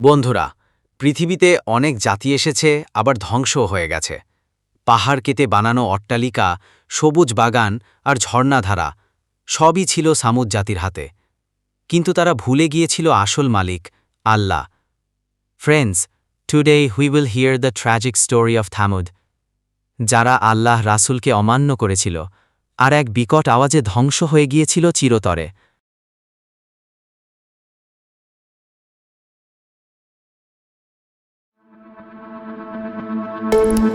বন্ধুরা, পৃথিবীতে অনেক জাতি এসেছে, আবার ধ্বংসও হয়ে গেছে। পাহাড় কেটে বানানো অট্টালিকা, সবুজ বাগান আর ঝর্ণাধারা, সবই ছিল সামুদ জাতির হাতে। কিন্তু তারা ভুলে গিয়েছিল আসল মালিক, আল্লাহ। Friends today we will hear the tragic story of Thamud যারা আল্লাহ রাসুলকে অমান্য করেছিল, আর এক বিকট আওয়াজে ধ্বংস হয়ে গিয়েছিল চিরতরে। আসসালামু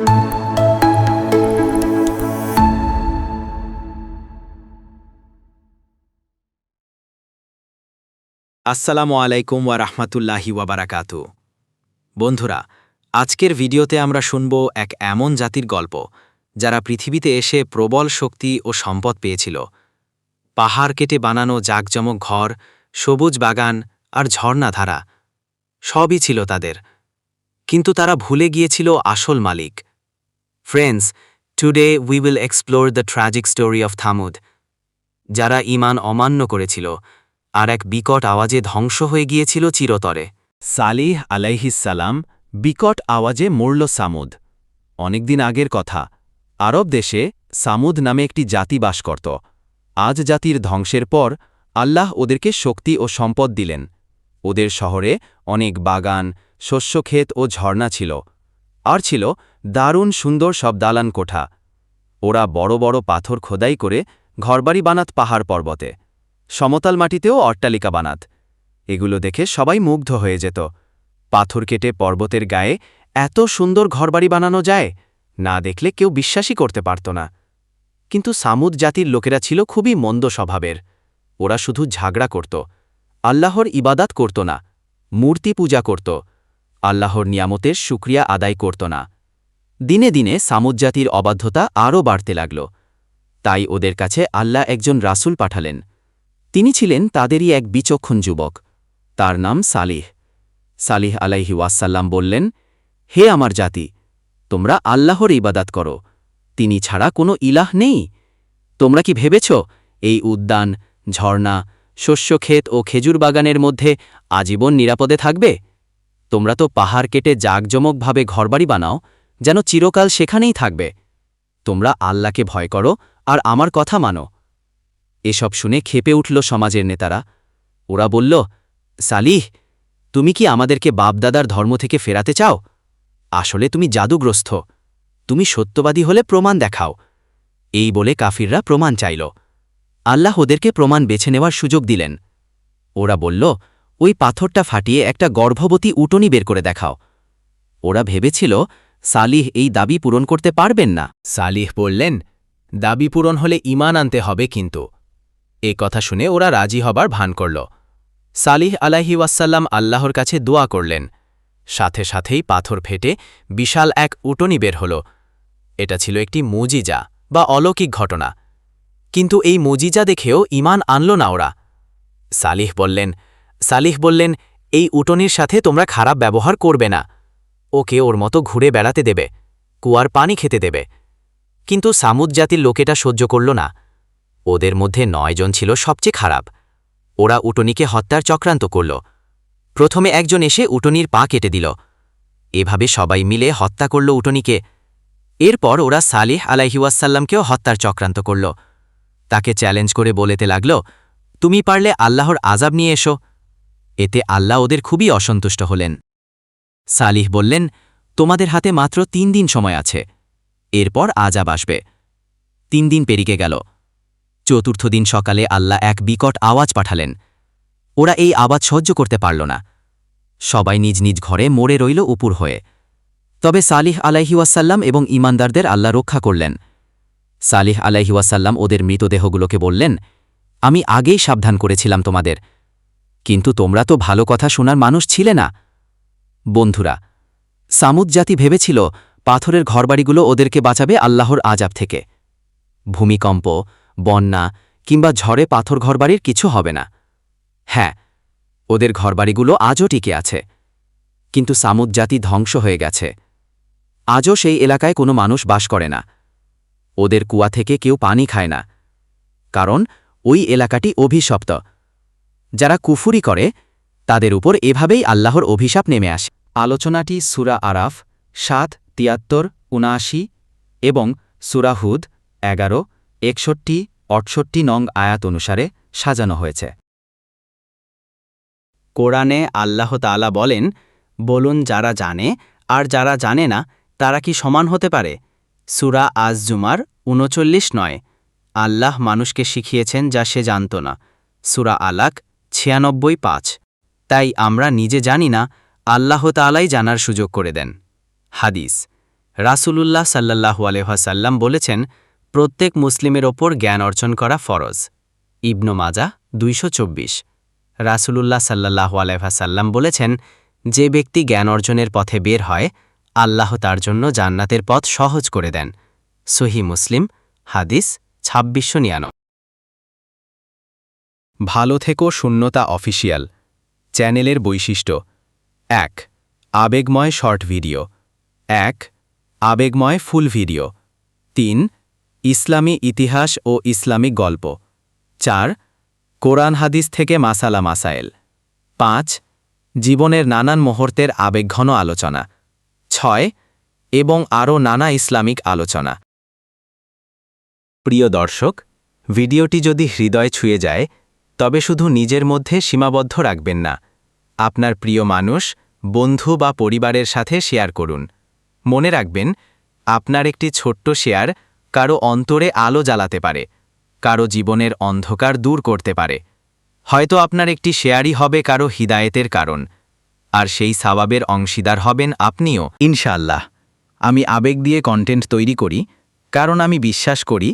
আলাইকুম ওয়া রাহমাতুল্লাহি ওয়াবারাকাতু বন্ধুরা, আজকের ভিডিওতে আমরা শুনব এক এমন জাতির গল্প, যারা পৃথিবীতে এসে প্রবল শক্তি ও সম্পদ পেয়েছিল। পাহাড় কেটে বানানো জাকজমক ঘর, সবুজ বাগান আর ঝর্ণাধারা, সবই ছিল তাদের। কিন্তু তারা ভুলে গিয়েছিল আসল মালিক। Friends today we will explore the tragic story of Thamud যারা ইমান অমান্য করেছিল, আর এক বিকট আওয়াজে ধ্বংস হয়ে গিয়েছিল চিরতরে। সালিহ আলাইহিসালাম বিকট আওয়াজে মরল সামুদ। অনেকদিন আগের কথা, আরব দেশে সামুদ নামে একটি জাতি বাস করত। আজ জাতির ধ্বংসের পর আল্লাহ ওদেরকে শক্তি ও সম্পদ দিলেন। ওদের শহরে অনেক বাগান, শস্যক্ষেত ও ঝর্ণা ছিল। আর ছিল দারুণ সুন্দর সব দালান কোঠা। ওরা বড় বড় পাথর খোদাই করে ঘরবাড়ি বানাত পাহাড় পর্বতে। সমতাল মাটিতেও অট্টালিকা বানাত। এগুলো দেখে সবাই মুগ্ধ হয়ে যেত। পাথর কেটে পর্বতের গায়ে এত সুন্দর ঘরবাড়ি বানানো যায়, না দেখলে কেউ বিশ্বাসই করতে পারত না। কিন্তু সামুদ জাতির লোকেরা ছিল খুবই মন্দ স্বভাবের। ওরা শুধু ঝাগড়া করত। আল্লাহর ইবাদাত করত না, মূর্তি পূজা করত, আল্লাহর নিয়ামতের সুক্রিয়া আদায় করত না। দিনে দিনে সামুদ জাতির অবাধ্যতা আরও বাড়তে লাগল। তাই ওদের কাছে আল্লাহ একজন রাসুল পাঠালেন। তিনি ছিলেন তাদেরই এক বিচক্ষণ যুবক। তার নাম সালিহ। সালিহ আলাইহি ওয়াসাল্লাম বললেন, হে আমার জাতি, তোমরা আল্লাহর ইবাদাত করো। তিনি ছাড়া কোনো ইলাহ নেই। তোমরা কি ভেবেছ, এই উদ্যান, ঝর্ণা শস্যক্ষেত ও খেজুর বাগানের মধ্যে আজীবন নিরাপদে থাকবে? তোমরা তো পাহাড় কেটে জাঁকজমকভাবে ঘরবাড়ি বানাও, যেন চিরকাল সেখানেই থাকবে। তোমরা আল্লাহকে ভয় করো আর আমার কথা মানো। এসব শুনে খেপে উঠল সমাজের নেতারা। ওরা বলল, সালিহ, তুমি কি আমাদেরকে বাপদাদার ধর্ম থেকে ফেরাতে চাও? আসলে তুমি জাদুগ্রস্ত। তুমি সত্যবাদী হলে প্রমাণ দেখাও। এই বলে কাফিররা প্রমাণ চাইল। আল্লাহ ওদেরকে প্রমাণ বেছে নেওয়ার সুযোগ দিলেন। ওরা বলল, ওই পাথরটা ফাটিয়ে একটা গর্ভবতী উটনি বের করে দেখাও। ওরা ভেবেছিল, সালিহ এই দাবি পূরণ করতে পারবেন না। সালিহ বললেন, দাবি পূরণ হলে ইমান আনতে হবে কিন্তু। এ কথা শুনে ওরা রাজি হবার ভান করল। সালিহ আলাহি ওয়াসাল্লাম আল্লাহর কাছে দোয়া করলেন। সাথে সাথেই পাথর ফেটে বিশাল এক উটনি বের হল। এটা ছিল একটি মুজিজা বা অলৌকিক ঘটনা। কিন্তু এই মুজিজা দেখেও ইমান আনল না ওরা। সালিহ বললেন সালিহ বললেন, এই উটনির সাথে তোমরা খারাপ ব্যবহার করবে না। ওকে ওর মতো ঘুরে বেড়াতে দেবে, কুয়ার পানি খেতে দেবে। কিন্তু সামুদ জাতির লোকেটা সহ্য করল না। ওদের মধ্যে নয়জন ছিল সবচেয়ে খারাপ। ওরা উটনিকে হত্যার চক্রান্ত করল। প্রথমে একজন এসে উটনির পা কেটে দিল। এভাবে সবাই মিলে হত্যা করল উটনিকে। এরপর ওরা সালিহ আলাইহিওয়াসাল্লামকেও হত্যার চক্রান্ত করল। তাকে চ্যালেঞ্জ করে বলেতে লাগল, তুমি পারলে আল্লাহর আজাব নিয়ে এসো। এতে আল্লাহ ওদের খুবই অসন্তুষ্ট হলেন। সালিহ বললেন, তোমাদের হাতে মাত্র তিন দিন সময় আছে, এরপর আজাব আসবে। তিন দিন পেরিকে গেল। চতুর্থ দিন সকালে আল্লাহ এক বিকট আওয়াজ পাঠালেন। ওরা এই আওয়াজ সহ্য করতে পারল না। সবাই নিজ নিজ ঘরে মরে রইল উপুর হয়ে। তবে সালিহ আলাইহিওয়াসাল্লাম এবং ইমানদারদের আল্লাহ রক্ষা করলেন। সালিহ আলাইহিওয়াসাল্লাম ওদের মৃতদেহগুলোকে বললেন, আমি আগেই সাবধান করেছিলাম তোমাদের, কিন্তু তোমরা তো ভালো কথা শোনার মানুষ ছিলে না। বন্ধুরা, সামুদ জাতি ভেবেছিল পাথরের ঘরবাড়িগুলো ওদেরকে বাঁচাবে আল্লাহর আজাব থেকে। ভূমিকম্প, বন্যা কিংবা ঝড়ে পাথর ঘরবাড়ির কিছু হবে না। হ্যাঁ ওদের ঘরবাড়িগুলো আজও টিকে আছে, কিন্তু সামুদ জাতি ধ্বংস হয়ে গেছে। আজও সেই এলাকায় কোনো মানুষ বাস করে না। ওদের কুয়া থেকে কেউ পানি খায় না। কারণ ওই এলাকাটি অভিশপ্ত। যারা কুফুরি করে, তাদের উপর এভাবেই আল্লাহর অভিশাপ নেমে আসে। আলোচনাটি সুরা আরাফ, সাত, তিয়াত্তর, উনআশি এবং সুরাহুদ এগারো, একষট্টি, অটষট্টি নং আয়াত অনুসারে সাজানো হয়েছে। কোরআনে আল্লাহ তাআলা বলেন, বলুন যারা জানে, আর যারা জানে না, তারা কি সমান হতে পারে? সুরা আজ জুমার উনচল্লিশ নয়। আল্লাহ মানুষকে শিখিয়েছেন যা সে জানত না। সুরা আলাক ছিয়ানব্বই পাঁচ। তাই আমরা নিজে জানি না, আল্লাহ তাআলাই জানার সুযোগ করে দেন। হাদিস। রাসূলুল্লাহ সাল্লাল্লাহু আলহাসাল্লাম বলেছেন, প্রত্যেক মুসলিমের ওপর জ্ঞান অর্জন করা ফরজ। ইবনু মাজা দুইশো চব্বিশ। রাসূলুল্লাহ সাল্লাল্লাহু আলহাসাল্লাম বলেছেন, যে ব্যক্তি জ্ঞান অর্জনের পথে বের হয় আল্লাহ তার জন্য জান্নাতের পথ সহজ করে দেন। সহি মুসলিম, হাদিস ছাব্বিশশো নিয়ানো ভালো থেকো শূন্যতা অফিসিয়াল চ্যানেলের বৈশিষ্ট্য। এক, আবেগময় শর্ট ভিডিও। এক, আবেগময় ফুল ভিডিও। তিন, ইসলামী ইতিহাস ও ইসলামিক গল্প। চার, কোরআন হাদিস থেকে মাসালা মাসায়েল। পাঁচ, জীবনের নানান মুহূর্তের আবেগঘন আলোচনা। ছয়, এবং আরও নানা ইসলামিক আলোচনা। প্রিয় দর্শক, ভিডিওটি যদি হৃদয় ছুঁয়ে যায়, তবে শুধু নিজের মধ্যে সীমাবদ্ধ রাখবেন না। আপনার প্রিয় মানুষ, বন্ধু বা পরিবারের সাথে শেয়ার করুন। মনে রাখবেন, আপনার একটি ছোট্ট শেয়ার কারও অন্তরে আলো জ্বালাতে পারে, কারও জীবনের অন্ধকার দূর করতে পারে। হয়তো আপনার একটি শেয়ারই হবে কারও হিদায়েতের কারণ। আর সেই সাবাবের অংশীদার হবেন আপনিও। ইনশাল্লাহ আমি আবেগ দিয়ে কন্টেন্ট তৈরি করি, কারণ আমি বিশ্বাস করি,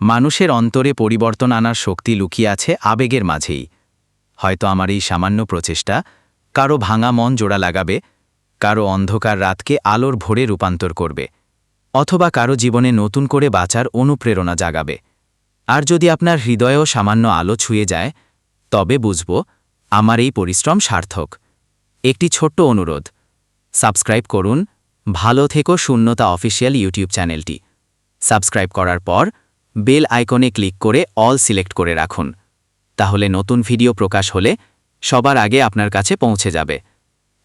মানুষের অন্তরে পরিবর্তন আনার শক্তি লুকিয়ে আছে আবেগের মাঝেই। হয়তো আমার এই সামান্য প্রচেষ্টা কারও ভাঙা মন জোড়া লাগাবে, কারও অন্ধকার রাতকে আলোর ভোরে রূপান্তর করবে, অথবা কারও জীবনে নতুন করে বাঁচার অনুপ্রেরণা জাগাবে। আর যদি আপনার হৃদয়েও সামান্য আলো ছুঁয়ে যায়, তবে বুঝব, আমার এই পরিশ্রম সার্থক। একটি ছোট্ট অনুরোধ। সাবস্ক্রাইব করুন ভালো থেকো শূন্যতা অফিসিয়াল ইউটিউব চ্যানেলটি। সাবস্ক্রাইব করার পর বেল আইকনে ক্লিক করে অল সিলেক্ট করে রাখুন। তাহলে নতুন ভিডিও প্রকাশ হলে সবার আগে আপনার কাছে পৌঁছে যাবে।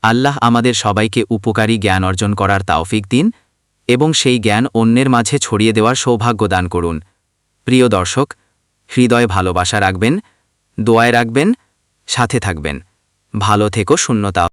আল্লাহ আমাদের সবাইকে উপকারী জ্ঞান অর্জন করার তাওফিক দিন এবং সেই জ্ঞান অন্যের মাঝে ছড়িয়ে দেওয়ার সৌভাগ্য দান করুন। প্রিয় দর্শক, হৃদয় ভালোবাসা রাখবেন, দোয়ায় রাখবেন, সাথে থাকবেন। ভালো থেকো শূন্যতা